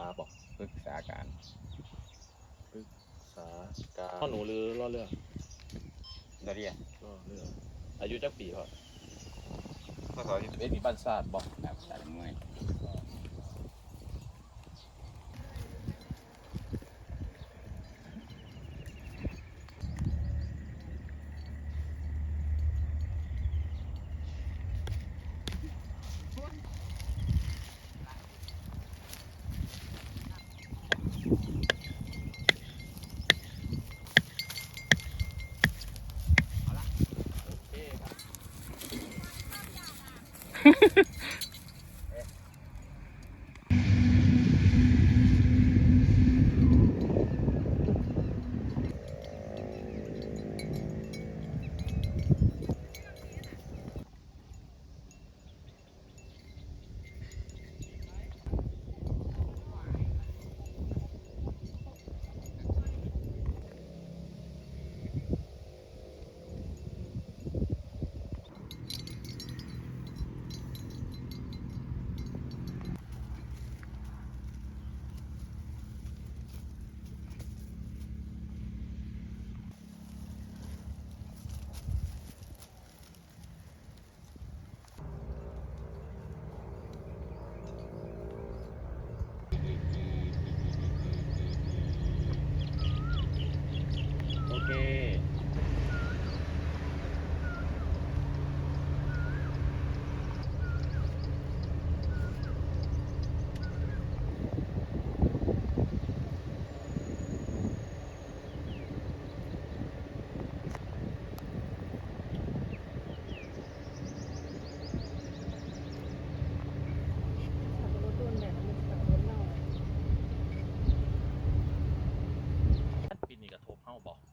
าบอกปรึกษาการปรึกษาการพ่อหนูหรือล่อเรื่องดอเรียนล่อเรื่อง อายุจักปีพ่อข้อสอบที่เป็นมีบ้านศาสตร์บอกแบบศาสตร์มวย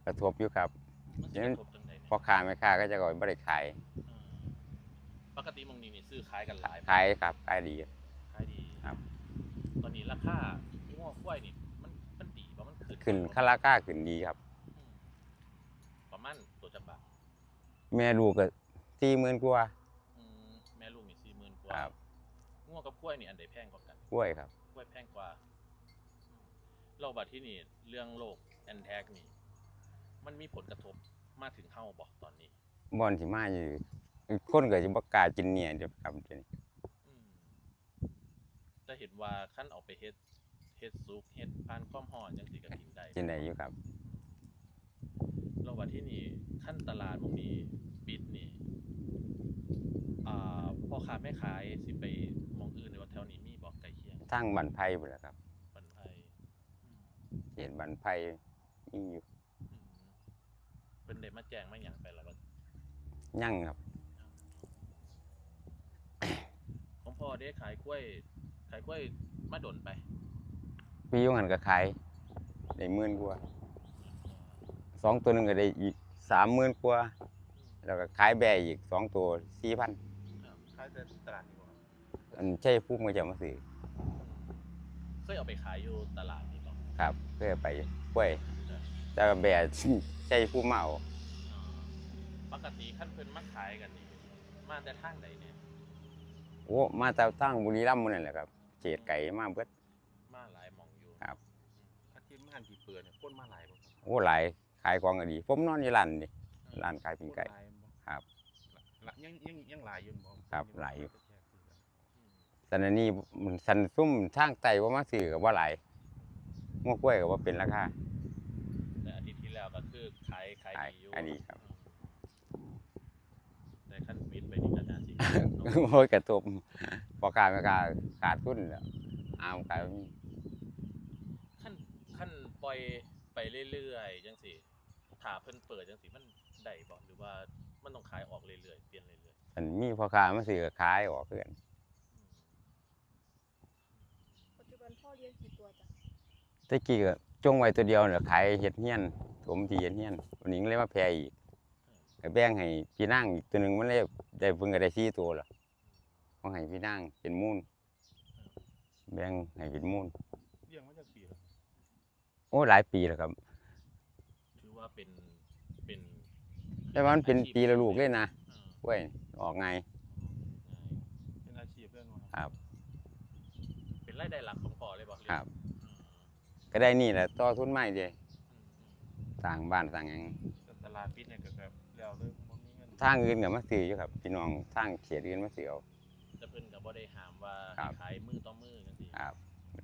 ระทบเฮาบอกกระทบอยู่ครับมันสิยังกระทบจังไดเนี่ยพ่อค้าแม่ค้าก็จะก่อนบริขายอขายกันหลายขายครับขายดี ขายดีครับ ตอนนี้ราคาง้อกล้วยนี่มันมันดีบ่มันขึ้นขึ้นบ่คาราคาขึ้นดีครับ อืมประมาณตัวจักบาทแม่ลูกก็สี่หมื่นกว่า อืมแม่ลูกนี่สี่หมื่นกว่าครับ ง้อกับกล้วยนี่อันใดแพงกว่ากัน กล้วยครับ กล้วยแพงกว่าอืมเราบัดที่นี่เรื่องโรคแอนแทกนี่ มันมีผลกระทบมาถึงเฮาบ่ตอนนี้บอนสิมาอยู่คนก็สิบ่กล้ากินเนี่ยเดี๋ยวครับเดี๋ยวนี้อืมจะเห็นว่าขั้นออกไปเฮ็ดเฮ็ดซุปเฮ็ดพานความห่อนจังสิก็กินได้กินได้อยู่ครับเราว่าที่นี่ขั้นตลาดบางทีปิดนี่อ่าพ่อค้าแม่ขายสิไปหมองอื่นในว่าแถวนี้มีบอกไก่เคียงทางบันไผ่พุ่นแหละครับปันไพอืมเห็นบันไผ่มีอยู่อืม เป็นเด็มาแจ้งมาหยังไปแล้วก็ยั่งครับ ของพ่อได้ขายกล้วย ขายกล้วยมาดนไป พี่ยุงหันก็ขายได้หมื่นกว่าสองตัวหนึงก็ได้อีกสามหมื่นกว่าแล้วก็ขายแบร์อีกสองตัวสี่พันขายแต่ตลาดนี่บ่ครับอันใช่ผู้มาจะมาซื้อเคยเอาไปขายอยู่ตลาดนี่บอกครับ เพื่อไปกล้วยแต่ว่าแบร์ ใช่ผู้มาเอา ปกติขั้นเพิ่นมาขายกันนี่มาแต่ทางใดเนี่ยโอ้มาจากทางบุรีรัมย์หมื้นั่นแหละครับเขตไก่มาเบิด มาหลายหมองอยู่ครับอาทิตย์มาหันที่เปิดเนี่ยคนมาหลายบ่ครับโอ้หลายขายของก็ดี ผมนอนอยู่ร้านนี่ร้านขายปิ้งไก่ คนหลายบ่ครับละยังยังยังหลายอยู่บ่ครับหลายอยู่ อืมสันอันนี้มันสันซุ่มทางไต่ว่ามาซื้อกับว่าหลายงวกล้วยกับว่าเป็นราคา แต่อาทิตย์ที่แล้วก็คือขายขายขายดีอยู่ขายดีครับ อืม แต่ขั้นปิดไปนี่ก็น่าสิโอ้ยกระทบพอขายไม่กล้าขาดทุนแล้วอามขายบ่มีขั้นขั้นปล่อยไปเรื่อยๆจังสิถ้าเพิ่นเปิดจังสิมันได้บ่หรือว่ามันต้องขายออกเรื่อยๆเปลี่ยนเรื่อยอันมีพอค้ามาซื้อก็ขายออกเพื่อนๆอืมปัจจุบันพ่อเลี้ยงกี่ตัวจ้ะตะกี้ก็จงไว้ตัวเดียวเนี่ยขายเห็ดเฮียนถมที่เห็ดเฮียนวันนี้ก็เลยมาแพร่อีก ก็แบ่งให้พี่นั่งอีกตัวหนึ่งมันเลยได้เพิ่งก็ได้สี่ตัวแล้วของให้พี่นั่งเป็นมูลแบ่งให้เป็นมูลเลี้ยงมาจากปีแล้วโอ้หลายปีแล้วครับ ถือว่าเป็นเป็นแต่ว่ามันเป็นปีละลูกเลยนะเออเว้ยออกไง เป็นอาชีพเรื่องบ่คครับรับ เป็นรายได้หลักของพ่อเลยบ่เยครับ อืมก็ได้นี่แหละต่อทุนใหม่เดีอืมอืมสร้างบ้านสร้างหยังแต่ตลาดปิดเนี่ยก็แบบ แล้วเลยบ่มีเงินทางอื่นก็มาซื้ออยู่ครับ พี่น้องทางเขตอื่นมาซื้อเอาแต่เพิ่นก็บ่ได้ห้ามว่าครับ ขายมือต่อมือจังซี่ครับ